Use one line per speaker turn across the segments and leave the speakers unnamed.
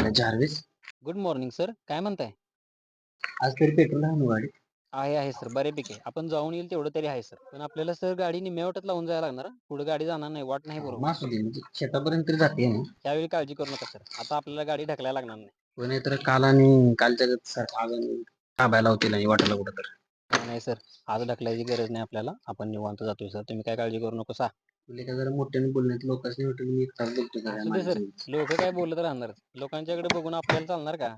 आयला Jarvis
good morning sir काय म्हणताय?
आज तरी पेट्रोल आहे ना गाडी
आहे आहे सर बऱ्यापैकी. आहे. आपण जाऊन येईल तेवढं तरी आहे सर पण आपल्याला सर गाडी निम्म्या वाटत लावून जायला लागणार हा. पुढे गाडी जाणार नाही वाट नाही बरोबर.
मासू दे म्हणजे शेतापर्यंत तरी जाते ना
त्यावेळी काळजी करू नका सर आता आपल्याला गाडी ढकलायला लागणार नाही.
पण तर काल आणि कालच्या सर आज आणि ताब्याला होती नाही वाटायला कुठं तर.
नाही, नाही सर आज ढकलायची गरज नाही आपल्याला. आपण निवांत जातोय सर तुम्ही काय काळजी करू नका सा
तुला काय जरा मोठ्याने बोलण्यात लोकांनी वाटलं मी एकटाच बोलतो का काय
असू दे सर.
माणसाने.
लोक काय बोलत राहणार? लोकांच्याकडे बघून आपल्याला चालणार का?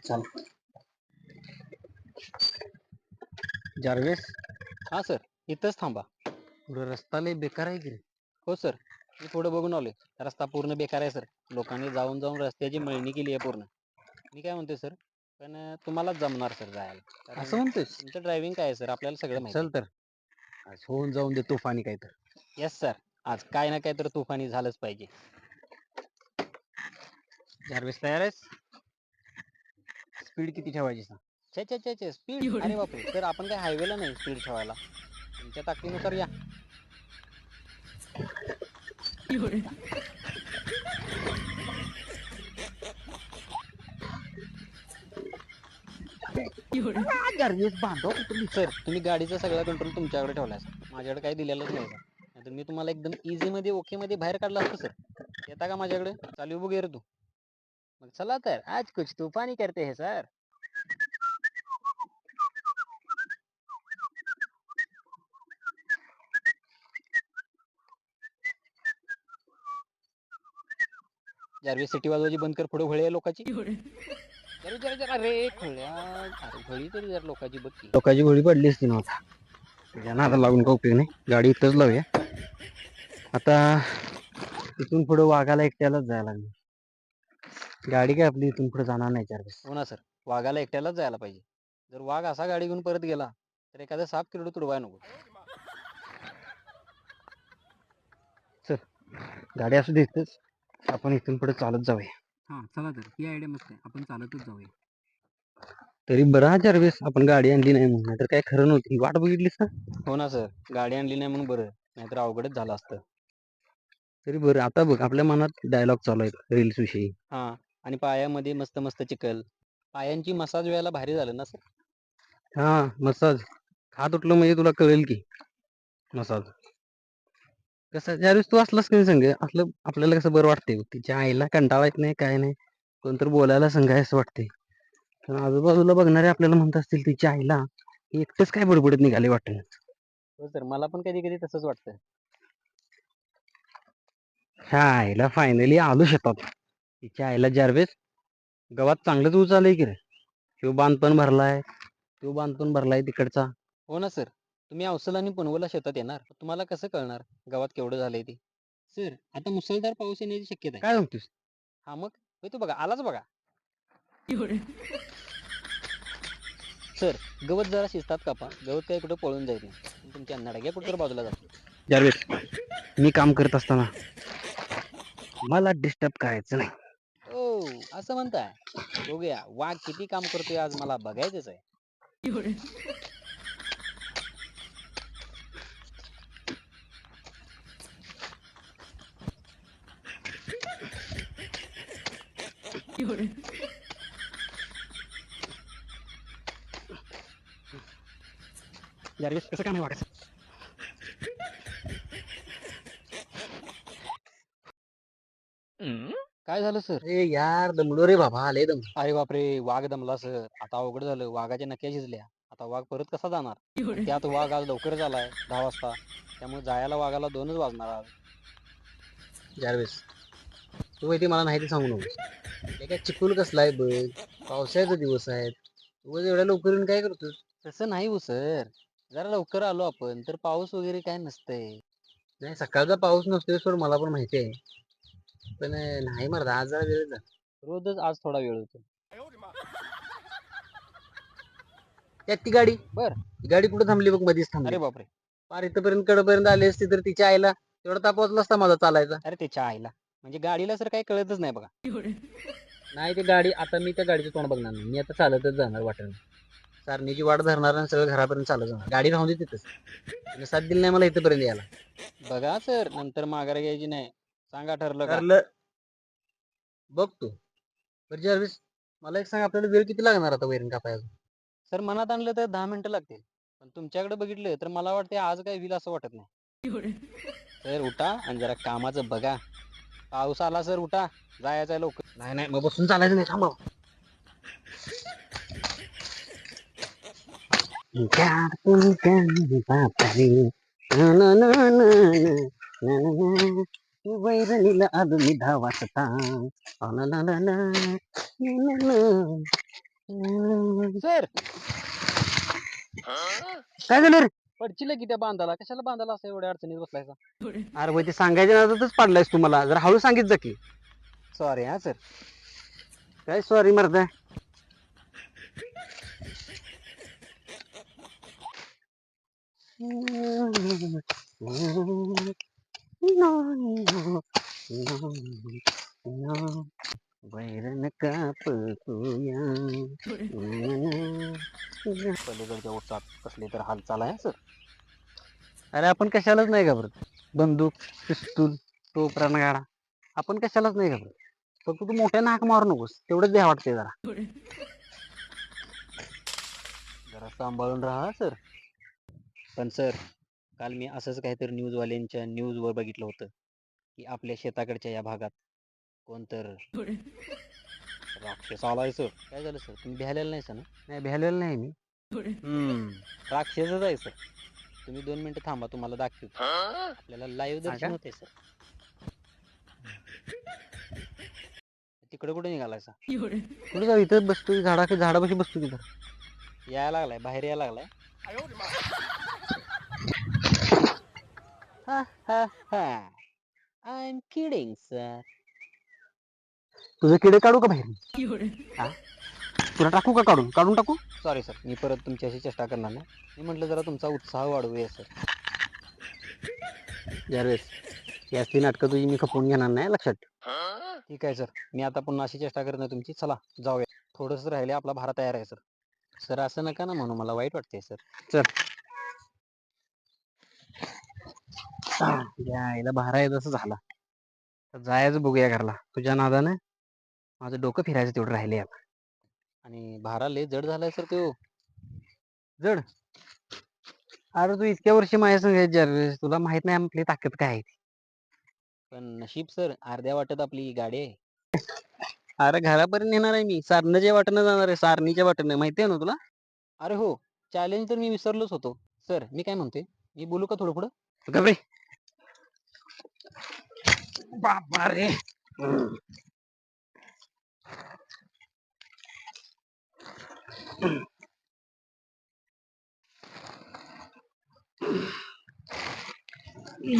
चाल
जार्वेस? हा सर. इथंच थांबा. पुढे रस्ता लय बेकार आहे की रे? हो सर. मी पुढे बघून आलोय. रस्ता पूर्ण बेकार आहे सर. लोकांनी जाऊन जाऊन रस्त्याची मळणी केली आहे पूर्ण. मी काय म्हणतोय सर? पण अं, तुम्हालाच जमणार सर जायला. कारण
असं म्हणतोय
तुमचं ड्रायव्हिंग काय आहे सर? आपल्याला सगळं माहिती
चल तर. आज होऊन जाऊन दे तुफानी काय तर
येस सर आज काय ना काय तर तुफानी झालंच पाहिजे.
जार्वेस तयार आहेस? स्पीड किती ठेवायची सांग?
छे छे छे छे स्पीड अरे बापरे. सर आपण काय हायवेला नाही स्पीड ठेवायला. तुमच्या ताकदीनुसार या.
जार्वेस बांधव
सर तुम्ही गाडीचा सगळा कंट्रोल तुमच्याकडे ठेवलाय. सर माझ्याकडे काही दिलेलंच नाही नाहीतर मी तुम्हाला एकदम इझी मध्ये ओके मध्ये बाहेर काढला असतो सर येता का माझ्याकडे? चालू बघ रे तू. मग चला तर आज कुछ तूफानी करते है सर जारवी सिटी वाजवायची बंद कर पुढे होळे लोकांची. जरा जरा जरा अरे खोळ्या अरे होळी तरी जरा लोकांची बघ
लोकांची गोळी पडली असती ना आता त्यांना आता लागून का उपयोग नाही. गाडी इथंच लावूया. आता इथून पुढे वाघाला एकट्यालाच जायला लागणार. गाडी काय आपली इथून पुढे जाणार नाही चार
हो ना सर. वाघाला एकट्यालाच जायला पाहिजे. जर वाघ असा गाडी घेऊन परत गेला तर एखादा साप किरडू तुडवाय नको.
गाडी असू दे इथंच. आपण इथून पुढे चालत जाऊया.
हा चला तर. ही आयडिया मस्त आहे. आपण चालतच जाऊया.
तरी बरं हा चार्वेस आपण गाडी आणली नाही म्हणून. तर काय खरं नव्हती. वाट बघितलीस ना?
हो ना सर. गाडी आणली नाही म्हणून बरं. नाहीतर अवघडच झालं असतं.
तरी बरं. आता बघ आपल्या मनात डायलॉग चालू आहेत रील्स विषयी.
हा. आणि पायामध्ये मस्त मस्त चिखल. पायांची मसाज व्हायला भारी झालं ना सर?
हा मसाज खात उठलं म्हणजे तुला कळेल की मसाज कसं ज्यावेळेस तू असलास की संग असलं आपल्याला कसं बरं वाटते तिच्या आईला कंटाळा येत नाही काय नाही. कोणतर बोलायला संघ आहे असं वाटते पण आजूबाजूला बघणारे आपल्याला म्हणत असतील तिच्या आईला हे एकटंच काय बडबडत निघाले वाटत
हो सर मला पण कधी कधी तसंच वाटतं
ह्या आईला फायनली आलो शेतात. तिच्या आईला जार्वेस गवात चांगलंच ऊस आलंय की रे. ह्यो बांध पण भरलाय तो बांध पण भरलाय तिकडचा.
हो ना सर. तुम्ही अवसल आणि पनवला शेतात येणार. तुम्हाला कसं कळणार गावात केवढं झालंय ते? सर आता मुसळधार पाऊस येण्याची शक्यता आहे.
काय म्हणतोस
हा मग? होय तो बघा आलाच बघा. सर गवत जरा शिस्तात कापा गवत काही कुठं पळून जाईल नाही. तुमच्या नडग्या कुठं बाजूला जातो
जार्वेस मी काम करत असताना मला डिस्टर्ब करायचं नाही.
ओ असं म्हणताय? बघूया वाघ किती काम करतोय आज मला बघायचंच आहे.
जार्वेस कसं काय वागायचं
काय झालं सर
अरे यार दमलो रे बाबा आले दम
अरे बापरे वाघ दमला सर आता अवघड झालं. वाघाच्या नक्या शिजल्या. आता वाघ परत कसा जाणार? त्यात वाघ आज लवकर झालाय दहा वाजता. त्यामुळे जायला वाघाला दोनच वाजणार आज.
जार्वेस. तू माहिती मला नाही ते सांगू नको काय चिकूल कसला आहे बघ? पावसाळ्याचा दिवस आहेत. तू एवढ्या लवकर येऊन काय करतोस?
तसं नाही हो सर जरा लवकर आलो आपण तर पाऊस वगैरे काय नसतंय.
नाही सकाळचा पाऊस नसतोय सोड मला पण माहिती आहे. पण अं, नाही मरदा आज जरा वेळ झाला.
रोजच आज थोडा वेळ होतो
त्यात ती गाडी?
बर.
ती गाडी कुठे थांबली बघ मध्येच थांबली.
अरे बापरे.
पार इथपर्यंत कडेपर्यंत आली असती तर तिच्या आईला तेवढा ताप वाजला असता माझा चालायचा.
अरे त्याच्या आईला. म्हणजे गाडीला सर काही कळतच नाही बघा.
नाही ते गाडी आता मी त्या गाडीचं तोंड बघणार नाही. मी आता चालतच जाणार वाटेल सारणीची वाट धरणार आणि सगळं घरापर्यंत चालत जाणार. गाडी राहून दे तिथंच. साथ दिली नाही मला इथपर्यंत यायला.
बघा सर नंतर माघार घ्यायची नाही. सांगा ठरलं का?
ठरलं. बघ तू. बरं जर्विस मला एक सांग आपल्याला वेळ किती लागणार आता वैरण कापायला?
सर मनात आणलं तर दहा मिनिटं लागतील. पण तुमच्याकडे बघितलं तर मला वाटते आज काय होईल असं वाटत नाही. सर उठा आणि जरा कामाचं बघा. पाऊस आला सर उठा. जायचं आहे लवकर.
नाही नाही मग बसून चालायचं नाही थांबा. वैरणीला अजून दहा वाजता
सर.
काय झालं रे?
पडचिल की त्या बांधाला. कशाला बांधाला असं एवढ्या अडचणीत बसलायचा
अरे भाई ते सांगायच्या नादातच पडलायस तुम्हाला जरा हळू सांगित जा की.
सॉरी हा सर.
काय सॉरी मरदा? वैरण कापूया
पलीकडच्या कसले तर हालचाल आहे सर?
अरे आपण कशालाच नाही घाबरत. बंदूक पिस्तूल टोप रणगाडा. आपण कशालाच नाही घाबरत. फक्त तू मोठ्या नाक मारू नकोस. तेवढंच द्या वाटते जरा.
जरा सांभाळून राहा सर. पण सर काल मी असंच काहीतरी न्यूजवाल्यांच्या न्यूजवर बघितलं होतं की आपल्या शेताकडच्या या भागात कोणतर राक्षस आलाय सर. काय झालं सर? तुम्ही भ्यालेलं नाही सर ना?
नाही भ्यालेलं नाही मी.
हम्म राक्षसच आहे सर. तुम्ही दोन मिनिटं थांबा तुम्हाला दाखवतो. आपल्याला लाईव्ह दर्शन? होते सर. तिकडे कुठे निघालाय सर
कुठे जाऊ? इथं बसतो झाडा झाडापाशी बसतो तिथं
यायला लागलाय बाहेर यायला लागलाय. हा हा हा आय एम किडिंग सर
तुझं किडे काढू का बाहेर? हा? तुला टाकू का काढून? काढून टाकू?
सॉरी सर मी परत तुमच्याशी चेष्टा करणार नाही. मी म्हटलं जरा तुमचा उत्साह वाढवूया सर
यावेळेस याची नाटकं तुझी मी खपवून घेणार नाही लक्षात ठेव.
ठीक आहे सर मी आता पुन्हा अशी चेष्टा करत नाही तुमची. चला जाऊया. थोडंच राहिले आपला भारा तयार आहे सर सर असं नका ना म्हणून मला वाईट वाटते सर
या आईला भारा आहे झाला. तर जायचं बघूया घरला. तुझ्या नादानं माझं डोकं फिरायचं तेवढं राहिले आता.
आणि भारा लय जड झालाय सर तो.
जड. अरे तू इतक्या वर्षी माझ्या संग तुला माहीत नाही आपली ताकद काय आहे ती.
पण नशीब सर अर्ध्या वाटत आपली गाडी आहे.
अरे घरापर्यंत येणार आहे मी. सारण्याच्या वाटेनं जाणार आहे. सारणीच्या वाटेनं. माहिती आहे ना तुला?
अरे हो. चॅलेंज तर मी विसरलोच होतो. सर मी काय म्हणते मी बोलू का थोडं पुढं?
गबरे बापा रे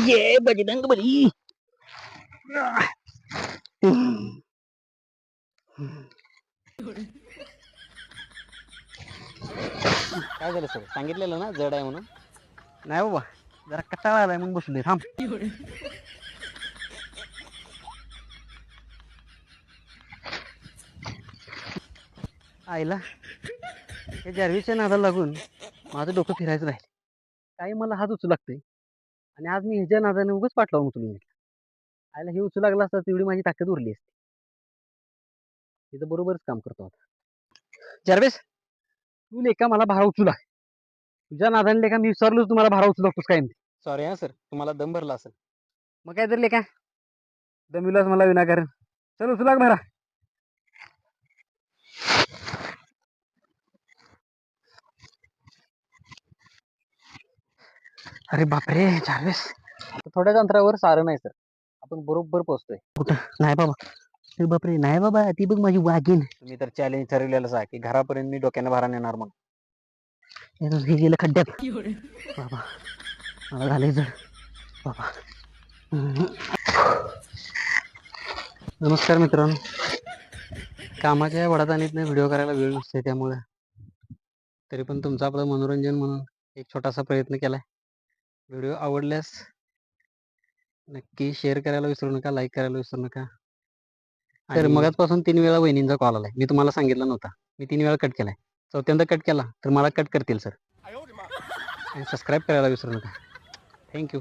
ये बजरंग बली
काय झालं सर सांगितलेलं ना जड आहे म्हणून
नाही बाबा जरा कटाळा आलाय मग बसलोय थांब आईला. हे जर्वीच्या नादाला लागून माझं डोकं फिरायचं राहील काही मला हात उचू लागतोय. आणि आज मी ह्याच्या नादाने उगाच पाठ लावून उचलून घेतला आईला हे उचू लागला असता तेवढी माझी ताकद उरली असती. तिथं बरोबरच काम करतो आता. जर्वेस तू लेका मला भारा उचू लाग. तुझ्या नादाने लेका मी विसरलोच तुम्हाला भारा उचू लागतोस काय
सॉरी हा सर तुम्हाला दम भरला असेल.
मग काय तर लेका. दमिलास मला विनाकारण. चल उचू लाग भारा अरे बापरे चार्वेस
आता थोड्याच अंतरावर सारं आहे सर. आपण बरोबर पोहोचतोय.
नाही बाबा. अरे बापरे नाही बाबा ती बघ माझी वाघीन
तुम्ही तर चॅलेंज ठरवलेलंच आहे की घरापर्यंत मी डोक्याने भारा नेणार मग.
हे हे गेलं खड्ड्यात. बाबा मला झाले जड. बाबा. नमस्कार मित्रांनो. कामाच्या वडाताणीतनं व्हिडिओ करायला वेळ नसते त्यामुळे. तरी पण तुमचं आपलं मनोरंजन म्हणून एक छोटासा प्रयत्न केलाय. व्हिडिओ आवडल्यास नक्की शेअर करायला विसरू नका लाईक करायला विसरू नका. तर मगाचपासून तीन वेळा वहिनींचा कॉल आलाय. मी तुम्हाला सांगितलं नव्हता. मी तीन वेळा कट केलाय. चौथ्यांदा कट केला तर मला कट करतील सर. आणि सबस्क्राईब करायला विसरू नका. थँक्यू